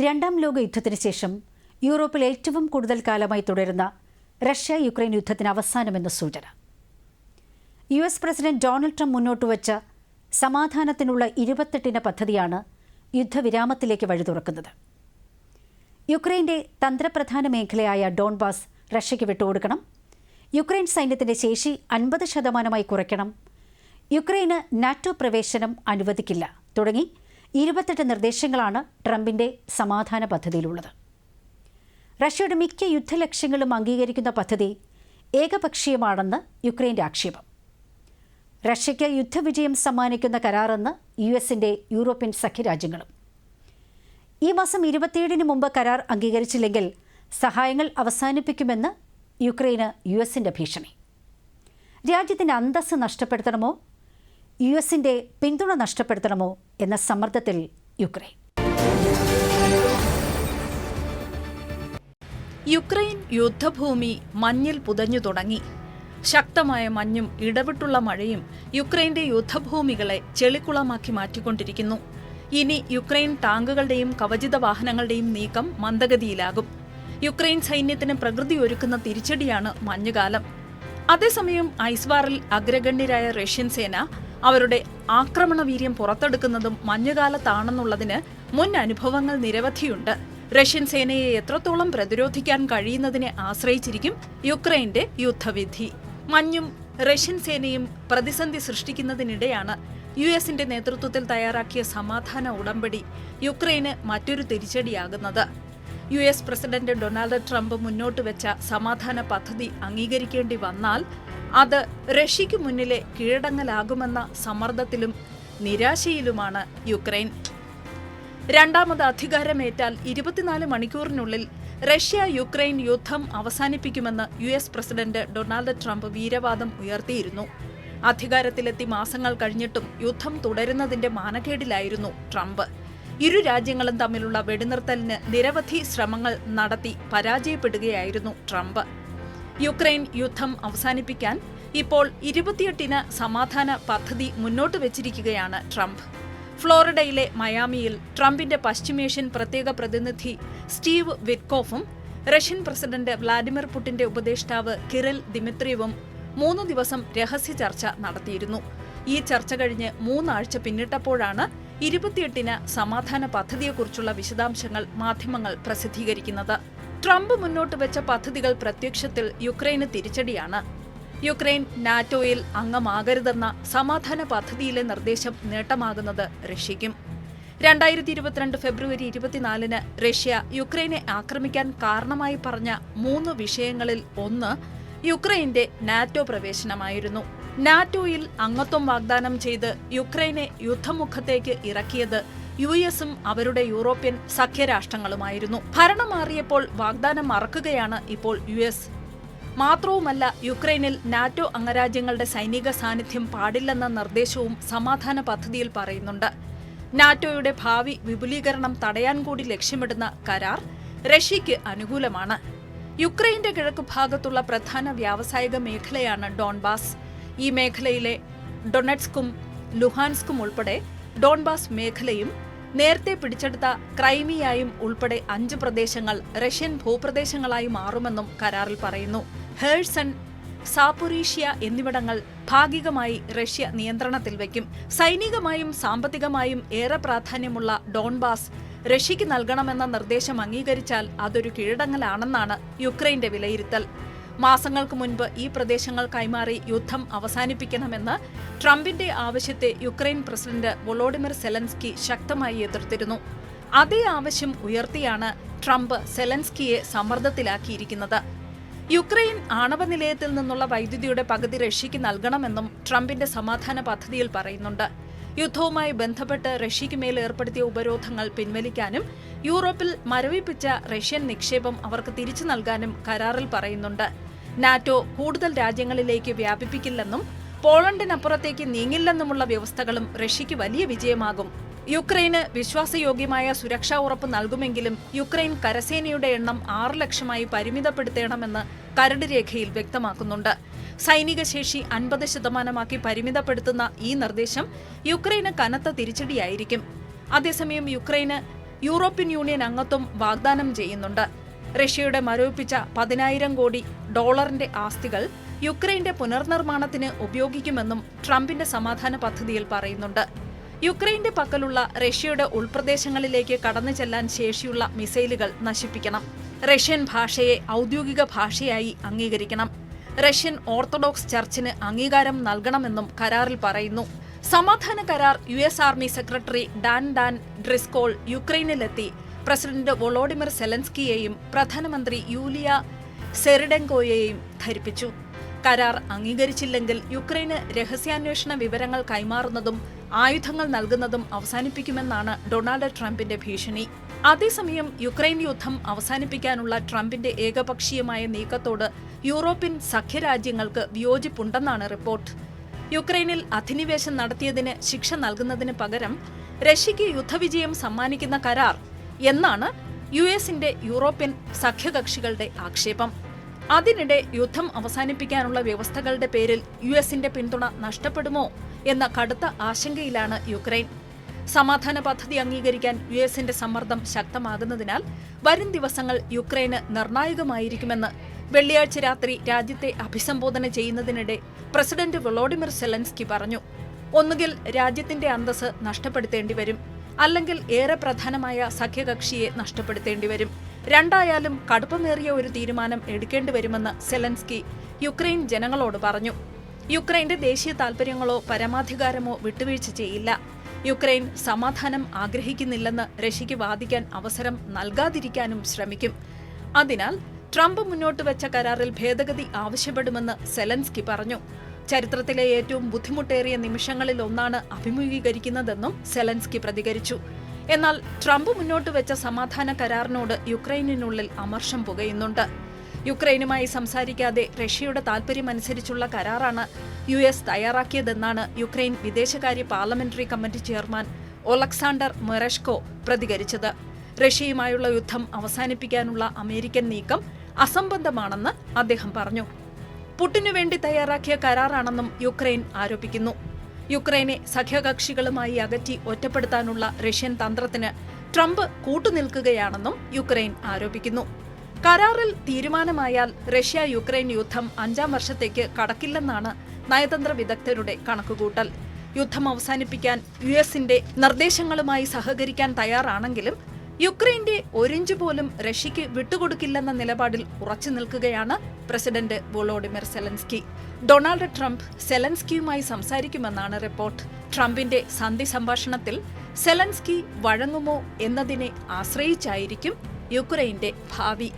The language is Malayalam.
രണ്ടാം ലോക യുദ്ധത്തിന് ശേഷം യൂറോപ്പിൽ ഏറ്റവും കൂടുതൽ കാലമായി തുടരുന്ന റഷ്യ യുക്രൈൻ യുദ്ധത്തിന് അവസാനമെന്ന സൂചന. U S president Donald Trump മുന്നോട്ട് വച്ച സമാധാനത്തിനുള്ള ഇരുപത്തെട്ടിന പദ്ധതിയാണ് യുദ്ധവിരാമത്തിലേക്ക് വഴി തുറക്കുന്നത് യുക്രൈന്റെ തന്ത്രപ്രധാന മേഖലയായ ഡോൺബാസ് റഷ്യയ്ക്ക് വിട്ടുകൊടുക്കണം. യുക്രൈൻ സൈന്യത്തിന്റെ ശേഷി അൻപത് ശതമാനമായി കുറയ്ക്കണം. യുക്രൈന് നാറ്റോ പ്രവേശനം അനുവദിക്കില്ല. തുടങ്ങി ഇരുപത്തെട്ട് നിർദ്ദേശങ്ങളാണ് ട്രംപിന്റെ സമാധാന പദ്ധതിയിലുള്ളത്. റഷ്യയുടെ മിക്ക യുദ്ധലക്ഷ്യങ്ങളും അംഗീകരിക്കുന്ന പദ്ധതി ഏകപക്ഷീയമാണെന്ന് യുക്രൈന്റെ ആക്ഷേപം. റഷ്യയ്ക്ക് യുദ്ധവിജയം സമ്മാനിക്കുന്ന കരാറെന്ന് യു എസിന്റെ യൂറോപ്യൻ സഖ്യരാജ്യങ്ങളും. ഈ മാസം ഇരുപത്തിയേഴിന് മുമ്പ് കരാർ അംഗീകരിച്ചില്ലെങ്കിൽ സഹായങ്ങൾ അവസാനിപ്പിക്കുമെന്ന് യുക്രൈന് യു എസിന്റെ ഭീഷണി. രാജ്യത്തിന്റെ അന്തസ്സ് നഷ്ടപ്പെടുത്തണമോ യു എസിന്റെ പിന്തുണ നഷ്ടപ്പെടുത്തണമോ എന്ന സമ്മർദ്ദത്തിൽ യുക്രൈൻ. യുക്രൈൻ യുദ്ധഭൂമി മഞ്ഞിൽ പുതഞ്ഞു തുടങ്ങി. ശക്തമായ മഞ്ഞും ഇടവിട്ടുള്ള മഴയും യുക്രൈന്റെ യുദ്ധഭൂമികളെ ചെളിക്കുളമാക്കി മാറ്റിക്കൊണ്ടിരിക്കുന്നു. ഇനി യുക്രൈൻ ടാങ്കുകളുടെയും കവചിത വാഹനങ്ങളുടെയും നീക്കം മന്ദഗതിയിലാകും. യുക്രൈൻ സൈന്യത്തിന് പ്രകൃതി ഒരുക്കുന്ന തിരിച്ചടിയാണ് മഞ്ഞുകാലം. അതേസമയം ഐസ്വാറിൽ അഗ്രഗണ്യരായ റഷ്യൻ സേന അവരുടെ ആക്രമണവീര്യം പുറത്തെടുക്കുന്നതും മഞ്ഞുകാലത്താണെന്നുള്ളതിന് മുൻ അനുഭവങ്ങൾ നിരവധിയുണ്ട്. റഷ്യൻ സേനയെ എത്രത്തോളം പ്രതിരോധിക്കാൻ കഴിയുന്നതിനെ ആശ്രയിച്ചിരിക്കും യുക്രൈന്റെ യുദ്ധവിധി. മഞ്ഞും റഷ്യൻ സേനയും പ്രതിസന്ധി സൃഷ്ടിക്കുന്നതിനിടെയാണ് യു എസിന്റെ നേതൃത്വത്തിൽ തയ്യാറാക്കിയ സമാധാന ഉടമ്പടി യുക്രൈന് മറ്റൊരു തിരിച്ചടിയാകുന്നത്. U S president Donald Trump മുന്നോട്ട് വെച്ച സമാധാന പദ്ധതി അംഗീകരിക്കേണ്ടി വന്നാൽ അത് റഷ്യയ്ക്ക് മുന്നിലെ കീഴടങ്ങലാകുമെന്ന സമ്മർദ്ദത്തിലും നിരാശയിലുമാണ് യുക്രൈൻ. രണ്ടാമത് അധികാരമേറ്റാൽ ഇരുപത്തിനാല് മണിക്കൂറിനുള്ളിൽ റഷ്യ യുക്രൈൻ യുദ്ധം അവസാനിപ്പിക്കുമെന്ന് U S president Donald Trump വീരവാദം ഉയർത്തിയിരുന്നു. അധികാരത്തിലെത്തി മാസങ്ങൾ കഴിഞ്ഞിട്ടും യുദ്ധം തുടരുന്നതിന്റെ മാനക്കേടിലായിരുന്നു ട്രംപ്. ഇരു രാജ്യങ്ങളും തമ്മിലുള്ള വെടിനിർത്തലിന് നിരവധി ശ്രമങ്ങൾ നടത്തി പരാജയപ്പെടുകയായിരുന്നു ട്രംപ്. യുക്രൈൻ യുദ്ധം അവസാനിപ്പിക്കാൻ ഇപ്പോൾ ഇരുപത്തിയെട്ടിന് സമാധാന പദ്ധതി മുന്നോട്ട് വെച്ചിരിക്കുകയാണ് ട്രംപ്. ഫ്ലോറിഡയിലെ മയാമിയിൽ ട്രംപിന്റെ പശ്ചിമേഷ്യൻ പ്രത്യേക പ്രതിനിധി സ്റ്റീവ് വിറ്റ്കോഫും റഷ്യൻ പ്രസിഡന്റ് വ്ളാഡിമിർ പുടിന്റെ ഉപദേഷ്ടാവ് കിറിൽ ദിമിത്രിയവും മൂന്ന് ദിവസം രഹസ്യ ചർച്ച നടത്തിയിരുന്നു. ഈ ചർച്ച കഴിഞ്ഞ് മൂന്നാഴ്ച പിന്നിട്ടപ്പോഴാണ് ഇരുപത്തിയെട്ടിന് സമാധാന പദ്ധതിയെക്കുറിച്ചുള്ള വിശദാംശങ്ങൾ മാധ്യമങ്ങൾ പ്രസിദ്ധീകരിക്കുന്നത്. ട്രംപ് മുന്നോട്ട് വെച്ച പദ്ധതികൾ പ്രത്യക്ഷത്തിൽ യുക്രൈന് തിരിച്ചടിയാണ്. യുക്രൈൻ നാറ്റോയിൽ അംഗമാകരുതെന്ന സമാധാന പദ്ധതിയിലെ നിർദ്ദേശം നേട്ടമാകുന്നത് റഷ്യയ്ക്കും. രണ്ടായിരത്തി ഇരുപത്തിരണ്ട് ഫെബ്രുവരി ഇരുപത്തിനാലിന് റഷ്യ യുക്രൈനെ ആക്രമിക്കാൻ കാരണമായി പറഞ്ഞ മൂന്ന് വിഷയങ്ങളിൽ ഒന്ന് യുക്രൈന്റെ നാറ്റോ പ്രവേശനമായിരുന്നു. നാറ്റോയിൽ അംഗത്വം വാഗ്ദാനം ചെയ്ത് യുക്രൈനെ യുദ്ധമുഖത്തേക്ക് ഇറക്കിയത് യു എസും അവരുടെ യൂറോപ്യൻ സഖ്യരാഷ്ട്രങ്ങളുമായിരുന്നു. ഭരണം മാറിയപ്പോൾ വാഗ്ദാനം മറക്കുകയാണ് ഇപ്പോൾ യു എസ്. മാത്രവുമല്ല യുക്രൈനിൽ നാറ്റോ അംഗരാജ്യങ്ങളുടെ സൈനിക സാന്നിധ്യം പാടില്ലെന്ന നിർദ്ദേശവും സമാധാന പദ്ധതിയിൽ പറയുന്നുണ്ട്. നാറ്റോയുടെ ഭാവി വിപുലീകരണം തടയാൻ കൂടി ലക്ഷ്യമിടുന്ന കരാർ റഷ്യയ്ക്ക് അനുകൂലമാണ്. യുക്രൈന്റെ കിഴക്ക് ഭാഗത്തുള്ള പ്രധാന വ്യാവസായിക മേഖലയാണ് ഡോൺബാസ്. ഈ മേഖലയിലെ ഡൊണറ്റ്സ്കും ലുഹാൻസ്കും ഉൾപ്പെടെ ഡോൺബാസ് മേഖലയും നേരത്തെ പിടിച്ചെടുത്ത ക്രൈമിയായും ഉൾപ്പെടെ അഞ്ച് പ്രദേശങ്ങൾ റഷ്യൻ ഭൂപ്രദേശങ്ങളായി മാറുമെന്നും കരാറിൽ പറയുന്നു. ഹേഴ്സൺ സാപുറീഷ്യ എന്നിവിടങ്ങൾ ഭാഗികമായി റഷ്യ നിയന്ത്രണത്തിൽ വയ്ക്കും. സൈനികമായും സാമ്പത്തികമായും ഏറെ പ്രാധാന്യമുള്ള ഡോൺബാസ് റഷ്യയ്ക്ക് നൽകണമെന്ന നിർദ്ദേശം അംഗീകരിച്ചാൽ അതൊരു കീഴടങ്ങലാണെന്നാണ് യുക്രൈന്റെ വിലയിരുത്തൽ. മാസങ്ങൾക്ക് മുൻപ് ഈ പ്രദേശങ്ങൾ കൈമാറി യുദ്ധം അവസാനിപ്പിക്കണമെന്ന് ട്രംപിന്റെ ആവശ്യത്തെ യുക്രൈൻ പ്രസിഡന്റ് വൊളോഡിമിർ സെലൻസ്കി ശക്തമായി എതിർത്തിരുന്നു. അതേ ആവശ്യം ഉയർത്തിയാണ് ട്രംപ് സെലൻസ്കിയെ സമ്മർദ്ദത്തിലാക്കിയിരിക്കുന്നത്. യുക്രൈൻ ആണവ നിലയത്തിൽ നിന്നുള്ള വൈദ്യുതിയുടെ പകുതി റഷ്യയ്ക്ക് നൽകണമെന്നും ട്രംപിന്റെ സമാധാന പദ്ധതിയിൽ പറയുന്നുണ്ട്. യുദ്ധവുമായി ബന്ധപ്പെട്ട് റഷ്യയ്ക്ക് മേൽ ഏർപ്പെടുത്തിയ ഉപരോധങ്ങൾ പിൻവലിക്കാനും യൂറോപ്പിൽ മരവിപ്പിച്ച റഷ്യൻ നിക്ഷേപം അവർക്ക് തിരിച്ചു നൽകാനും കരാറിൽ പറയുന്നുണ്ട്. നാറ്റോ കൂടുതൽ രാജ്യങ്ങളിലേക്ക് വ്യാപിപ്പിക്കില്ലെന്നും പോളണ്ടിനപ്പുറത്തേക്ക് നീങ്ങില്ലെന്നുമുള്ള വ്യവസ്ഥകളും റഷ്യയ്ക്ക് വലിയ വിജയമാകും. യുക്രൈന് വിശ്വാസയോഗ്യമായ സുരക്ഷാ ഉറപ്പ് നൽകുമെങ്കിലും യുക്രൈൻ കരസേനയുടെ എണ്ണം ആറ് ലക്ഷമായി പരിമിതപ്പെടുത്തണമെന്ന് കരട് രേഖയിൽ വ്യക്തമാക്കുന്നുണ്ട്. സൈനിക ശേഷി അൻപത് ശതമാനമാക്കി പരിമിതപ്പെടുത്തുന്ന ഈ നിർദ്ദേശം യുക്രൈന് കനത്ത തിരിച്ചടിയായിരിക്കും. അതേസമയം യുക്രൈന് യൂറോപ്യൻ യൂണിയൻ അംഗത്വം വാഗ്ദാനം ചെയ്യുന്നുണ്ട്. റഷ്യയുടെ മരവിപ്പിച്ച പതിനായിരം കോടി ഡോളറിന്റെ ആസ്തികൾ യുക്രൈന്റെ പുനർനിർമ്മാണത്തിന് ഉപയോഗിക്കുമെന്നും ട്രംപിന്റെ സമാധാന പദ്ധതിയിൽ പറയുന്നുണ്ട്. യുക്രൈന്റെ പക്കലുള്ള റഷ്യയുടെ ഉൾപ്രദേശങ്ങളിലേക്ക് കടന്നു ചെല്ലാൻ ശേഷിയുള്ള മിസൈലുകൾ നശിപ്പിക്കണം. റഷ്യൻ ഭാഷയെ ഔദ്യോഗിക ഭാഷയായി അംഗീകരിക്കണം. റഷ്യൻ ഓർത്തഡോക്സ് ചർച്ചിന് അംഗീകാരം നൽകണമെന്നും കരാറിൽ പറയുന്നു. സമാധാന കരാർ U S army secretary Dan Dan Driscoll യുക്രൈനിലെത്തി president Volodymyr സെലൻസ്കിയെയും പ്രധാനമന്ത്രി യൂലിയ സെറിഡെങ്കോയെയും ധരിപ്പിച്ചു. കരാർ അംഗീകരിച്ചില്ലെങ്കിൽ യുക്രൈന് രഹസ്യാന്വേഷണ വിവരങ്ങൾ കൈമാറുന്നതും ആയുധങ്ങൾ നൽകുന്നതും അവസാനിപ്പിക്കുമെന്നാണ് ഡൊണാൾഡ് ട്രംപിന്റെ ഭീഷണി. അതേസമയം യുക്രൈൻ യുദ്ധം അവസാനിപ്പിക്കാനുള്ള ട്രംപിന്റെ ഏകപക്ഷീയമായ നീക്കത്തോട് യൂറോപ്യൻ സഖ്യരാജ്യങ്ങൾക്ക് വിയോജിപ്പുണ്ടെന്നാണ് റിപ്പോർട്ട്. യുക്രൈനിൽ അധിനിവേശം നടത്തിയതിന് ശിക്ഷ നൽകുന്നതിന് പകരം റഷ്യയ്ക്ക് യുദ്ധവിജയം സമ്മാനിക്കുന്ന കരാർ എന്നാണ് യു എസിന്റെ യൂറോപ്യൻ സഖ്യകക്ഷികളുടെ ആക്ഷേപം. അതിനിടെ യുദ്ധം അവസാനിപ്പിക്കാനുള്ള വ്യവസ്ഥകളുടെ പേരിൽ യു എസിന്റെ പിന്തുണ നഷ്ടപ്പെടുമോ എന്ന കടുത്ത ആശങ്കയിലാണ് യുക്രൈൻ. സമാധാന പദ്ധതി അംഗീകരിക്കാൻ യു എസിന്റെ സമ്മർദ്ദം ശക്തമാകുന്നതിനാൽ വരും ദിവസങ്ങൾ യുക്രൈന് നിർണായകമായിരിക്കുമെന്ന് വെള്ളിയാഴ്ച രാത്രി രാജ്യത്തെ അഭിസംബോധന ചെയ്യുന്നതിനിടെ പ്രസിഡന്റ് വ്ളോഡിമിർ സെലൻസ്കി പറഞ്ഞു. ഒന്നുകിൽ രാജ്യത്തിന്റെ അന്തസ് നഷ്ടപ്പെടുത്തേണ്ടി വരും. അല്ലെങ്കിൽ ഏറെ പ്രധാനമായ സഖ്യകക്ഷിയെ നഷ്ടപ്പെടുത്തേണ്ടി വരും. രണ്ടായാലും കടുപ്പമേറിയ ഒരു തീരുമാനം എടുക്കേണ്ടി വരുമെന്ന് സെലൻസ്കി യുക്രൈൻ ജനങ്ങളോട് പറഞ്ഞു. യുക്രൈന്റെ ദേശീയ താൽപര്യങ്ങളോ പരമാധികാരമോ വിട്ടുവീഴ്ച ചെയ്യില്ല. യുക്രൈൻ സമാധാനം ആഗ്രഹിക്കുന്നില്ലെന്ന് റഷ്യയ്ക്ക് വാദിക്കാൻ അവസരം നൽകാതിരിക്കാനും ശ്രമിക്കും. അതിനാൽ ട്രംപ് മുന്നോട്ട് വെച്ച കരാറിൽ ഭേദഗതി ആവശ്യപ്പെടുമെന്ന് സെലൻസ്കി പറഞ്ഞു. ചരിത്രത്തിലെ ഏറ്റവും ബുദ്ധിമുട്ടേറിയ നിമിഷങ്ങളിൽ ഒന്നാണ് അഭിമുഖീകരിക്കുന്നതെന്നും സെലൻസ്കി പ്രതികരിച്ചു. എന്നാൽ ട്രംപ് മുന്നോട്ട് വെച്ച സമാധാന കരാറിനോട് യുക്രൈനിനുള്ളിൽ അമർഷം പുകയുന്നുണ്ട്. യുക്രൈനുമായി സംസാരിക്കാതെ റഷ്യയുടെ താൽപര്യമനുസരിച്ചുള്ള കരാറാണ് യു എസ് തയ്യാറാക്കിയതെന്നാണ് യുക്രൈൻ വിദേശകാര്യ parliamentary committee chairman Oleksandr Merezhko പ്രതികരിച്ചത്. റഷ്യയുമായുള്ള യുദ്ധം അവസാനിപ്പിക്കാനുള്ള അമേരിക്കൻ നീക്കം അസംബന്ധമാണെന്ന് അദ്ദേഹം പറഞ്ഞു. പുട്ടിനു വേണ്ടി തയ്യാറാക്കിയ കരാറാണെന്നും യുക്രൈൻ ആരോപിക്കുന്നു. യുക്രൈനെ സഖ്യകക്ഷികളുമായി അകറ്റി ഒറ്റപ്പെടുത്താനുള്ള റഷ്യൻ തന്ത്രത്തിന് ട്രംപ് കൂട്ടുനിൽക്കുകയാണെന്നും യുക്രൈൻ ആരോപിക്കുന്നു. കരാറിൽ തീരുമാനമായാൽ റഷ്യ യുക്രൈൻ യുദ്ധം അഞ്ചാം വർഷത്തേക്ക് കടക്കില്ലെന്നാണ് നയതന്ത്ര വിദഗ്ധരുടെ കണക്കുകൂട്ടൽ. യുദ്ധം അവസാനിപ്പിക്കാൻ യു എസിന്റെ നിർദ്ദേശങ്ങളുമായി സഹകരിക്കാൻ തയ്യാറാണെങ്കിലും യുക്രൈന്റെ ഒരിഞ്ച് പോലും റഷ്യക്ക് വിട്ടുകൊടുക്കില്ലെന്ന നിലപാടിൽ ഉറച്ചു നിൽക്കുകയാണ് president Volodymyr Zelensky. Donald Trump സെലൻസ്കിയുമായി സംസാരിക്കുമെന്നാണ് റിപ്പോർട്ട്. ട്രംപിന്റെ സന്ധി സംഭാഷണത്തിൽ സെലൻസ്കി വഴങ്ങുമോ എന്നതിനെ ആശ്രയിച്ചായിരിക്കും യുക്രൈന്റെ ഭാവി.